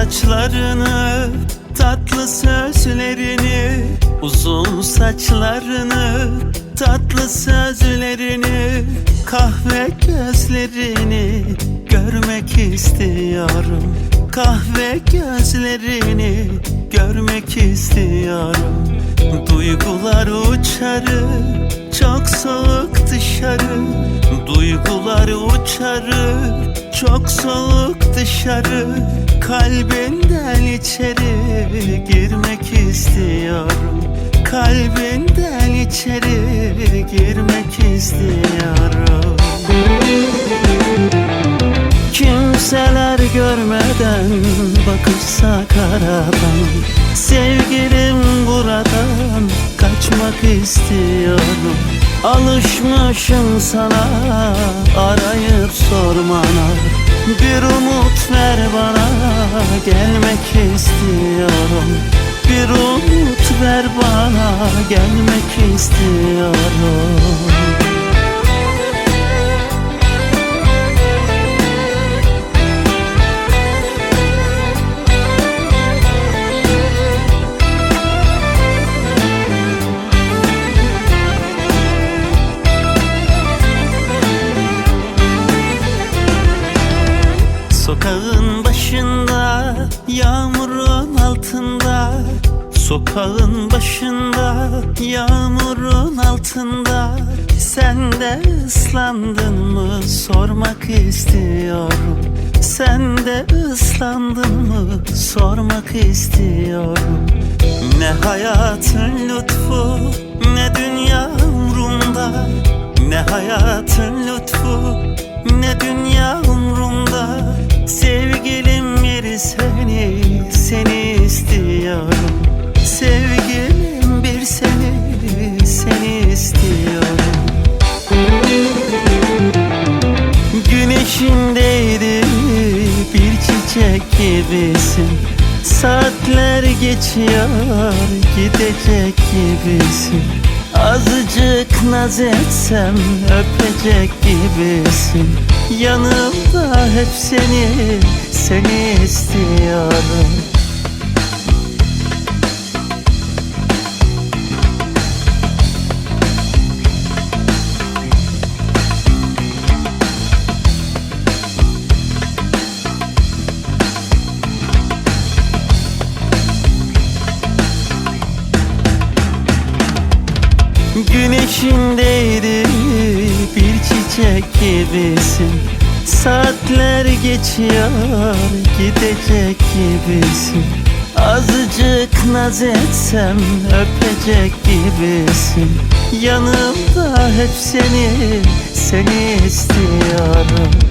bakışlarını Tatlı sözlerini Uzun saçlarını Tatlı sözlerini Kahve gözlerini Görmek istiyorum. Kahve gözlerini Görmek istiyorum. Duygular uçarı Çok soğuk dışarı. Duygular uçarı Çok soğuk dışarı Kalbinden içeri Girmek istiyorum. Kalbinden içeri Girmek istiyorum. Kimseler görmeden bakırsa karadan Sevgilim buradan kaçmak istiyorum Alışmışım sana arayıp sormana. Bir umut ver bana gelmek istiyorum. Bir umut ver bana gelmek istiyorum Sokağın başında, yağmurun altında. Sokağın başında, yağmurun altında. Sen de ıslandın mı? Sormak istiyorum. Sen de ıslandın mı? Sormak istiyorum. Ne hayatın lütfu, ne dünya umrumda. Ne hayatın lütfu, ne dünya umrumda gibisin. Saatler geçiyor gidecek gibisin. Azıcık naz etsem öpecek gibisin. Yanımda hep seni, seni istiyorum Güneşindeydi bir çiçek gibisin. Saatler geçiyor gidecek gibisin. Azıcık naz etsem öpecek gibisin. Yanımda hep seni, seni istiyorum